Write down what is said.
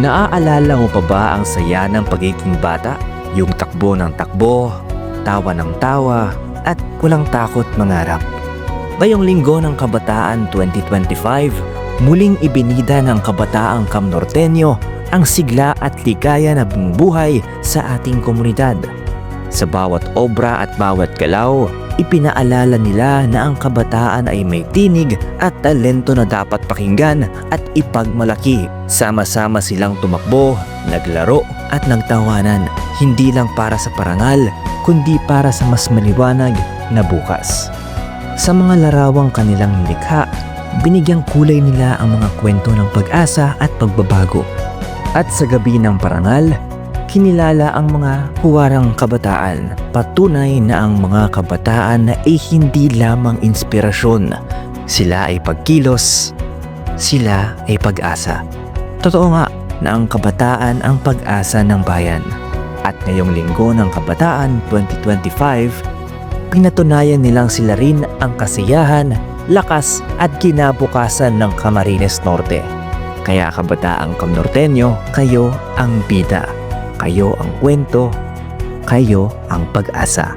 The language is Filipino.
Naaalala mo pa ba ang saya ng pagiging bata? Yung takbo ng takbo, tawa ng tawa, at walang takot mangarap. Ngayong linggo ng Kabataan 2025, muling ibinida ng Kabataang Kamnortenyo ang sigla at ligaya na bumubuhay sa ating komunidad. Sa bawat obra at bawat galaw, ipinaalala nila na ang kabataan ay may tinig at talento na dapat pakinggan at ipagmalaki. Sama-sama silang tumakbo, naglaro at nagtawanan, hindi lang para sa parangal, kundi para sa mas maliwanag na bukas. Sa mga larawang kanilang nilikha, binigyang kulay nila ang mga kwento ng pag-asa at pagbabago. At sa gabi ng parangal, kinilala ang mga huwarang kabataan. Patunay na ang mga kabataan ay hindi lamang inspirasyon. Sila ay pagkilos, sila ay pag-asa. Totoo nga na ang kabataan ang pag-asa ng bayan. At ngayong linggo ng kabataan 2025, pinatunayan nilang sila rin ang kasiyahan, lakas at kinabukasan ng Camarines Norte. Kaya kabataang Kamnortenyo, kayo ang bida. Kayo ang kwento, kayo ang pag-asa.